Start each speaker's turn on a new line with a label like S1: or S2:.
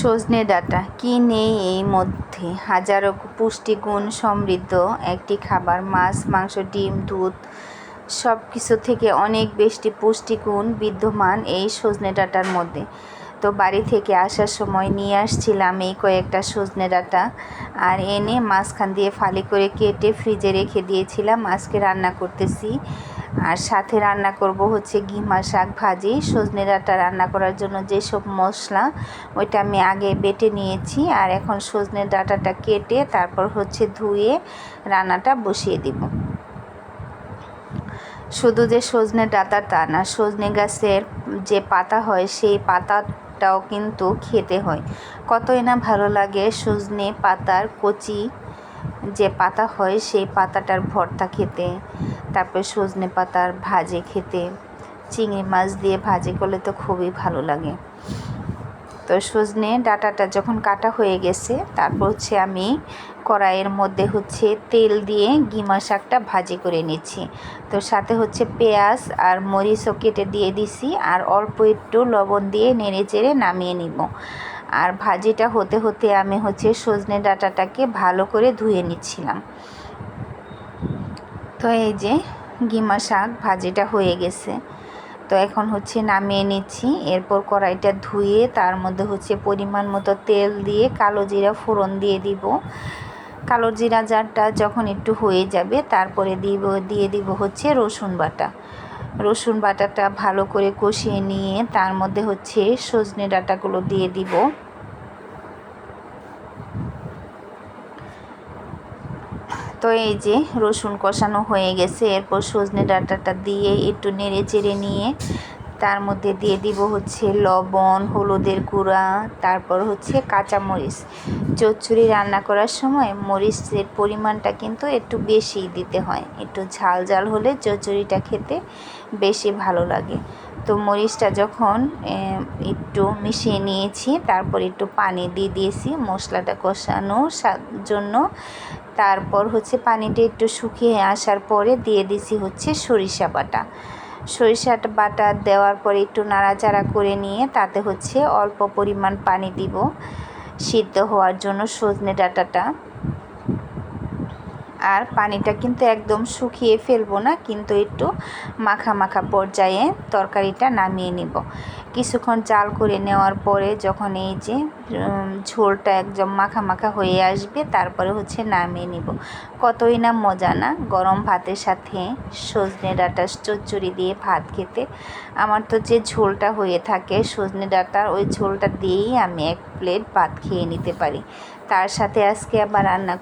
S1: সজনে ডাঁটা কি নেই এই মধ্যে? হাজারো পুষ্টিগুণ সমৃদ্ধ একটি খাবার, মাছ, মাংস, ডিম, দুধ সব কিছু থেকে অনেক বেশি পুষ্টিগুণ বিদ্যমান এই সজনে ডাঁটার মধ্যে। তো বাড়ি থেকে আসার সময় নিয়ে আসছিলাম এই কয়েকটা সজনে ডাঁটা আর এনে মাঝখান দিয়ে ফালি করে কেটে ফ্রিজে রেখে দিয়েছিলাম। আজকে রান্না করতেছি আর সাথে রান্না করব হচ্ছে ঘিমা শাক ভাজি, সজনে ডাঁটা রান্না করার জন্য যেসব মশলা, ওইটা আমি আগে বেটে নিয়েছি আর এখন সজনে ডাঁটাটা কেটে তারপর হচ্ছে ধুয়ে রান্নাটা বসিয়ে দিব। শুধু যে সজনে ডাঁটা তা না, সজনে গাছের যে পাতা হয় সেই পাতাটাও কিন্তু খেতে হয়। কতই না ভালো লাগে সজনে পাতার কচি যে পাতা হয় সেই পাতাটার ভর্তা খেতে, তারপর সজনে পাতার ভাজে খেতে, চিংড়ি মাছ দিয়ে ভাজি করলে তো খুবই ভালো লাগে। তো সজনে ডাটাটা যখন কাটা হয়ে গেছে, তারপর হচ্ছে আমি কড়াইয়ের মধ্যে হচ্ছে তেল দিয়ে গিমা শাকটা ভাজি করে নিচ্ছি। তো সাথে হচ্ছে পেঁয়াজ আর মরিচও কেটে দিয়ে দিছি আর অল্প একটু লবণ দিয়ে নেড়ে চেড়ে নামিয়ে নিব। আর ভাজিটা হতে হতে আমি হচ্ছে সজনে ডাঁটাটাকে ভালো করে ধুয়ে নিচ্ছিলাম। তো এই যে গিমা শাক ভাজিটা হয়ে গেছে। তো এখন হচ্ছে নামিয়ে নিচ্ছি। এরপর কড়াইটা ধুয়ে তার মধ্যে হচ্ছে পরিমাণ মতো তেল দিয়ে কালো জিরা ফোড়ন দিয়ে দিব। কালো জিরা জারটা যখন একটু হয়ে যাবে, তারপরে দিব, দিয়ে দিব হচ্ছে রসুন বাটা। রসুন বাটাটা ভালো করে কষিয়ে নিয়ে তার মধ্যে হচ্ছে সজনে ডাটাগুলো দিয়ে দিব। তো এই যে রসুন কষানো হয়ে গেছে, এরপর সজনে ডাটাটা দিয়ে একটু নেড়ে চেড়ে নিয়ে তার মধ্যে দিয়ে দিব হচ্ছে লবণ, হলুদের গুঁড়া, তারপর হচ্ছে কাঁচামরিচ চচ্চড়ি রান্না করার সময় মরিচের পরিমাণটা কিন্তু একটু বেশি দিতে হয়। একটু ঝাল ঝাল হলে চচ্চড়িটা খেতে বেশি ভালো লাগে। তো মরিচটা যখন একটু মিশিয়ে নিয়েছি, তারপর একটু পানি দিয়ে দিয়েছি, মশলাটা কষানোর জন্য। তারপর হচ্ছে পানিটা একটু শুকিয়ে আসার পরে দিয়ে দিছি হচ্ছে সরিষা বাটা। সরিষাটা বাটা দেওয়ার পরে একটু নাড়াচাড়া করে নিয়ে তাতে হচ্ছে অল্প পরিমাণ পানি দিব সিদ্ধ হওয়ার জন্য সজনে ডাঁটাটা। আর পানিটা কিন্তু একদম শুকিয়ে ফেলব না, কিন্তু একটু মাখা মাখা পর্যায়ে তরকারিটা নামিয়ে নিব। কিছুক্ষণ চাল করে নেওয়ার পরে যখন এই যে ঝোলটা একদম মাখা মাখা হয়ে আসবে, তারপরে হচ্ছে নামিয়ে নিব। কতই না মজা না, গরম ভাতের সাথে সজনে ডাঁটা চচ্চড়ি দিয়ে ভাত খেতে। আমার তো যে ঝোলটা হয়ে থাকে, সজনে ডাঁটার ওই ঝোলটা দিয়েই আমি এক প্লেট ভাত খেয়ে নিতে পারি। তার সাথে আজকে আবার রান্না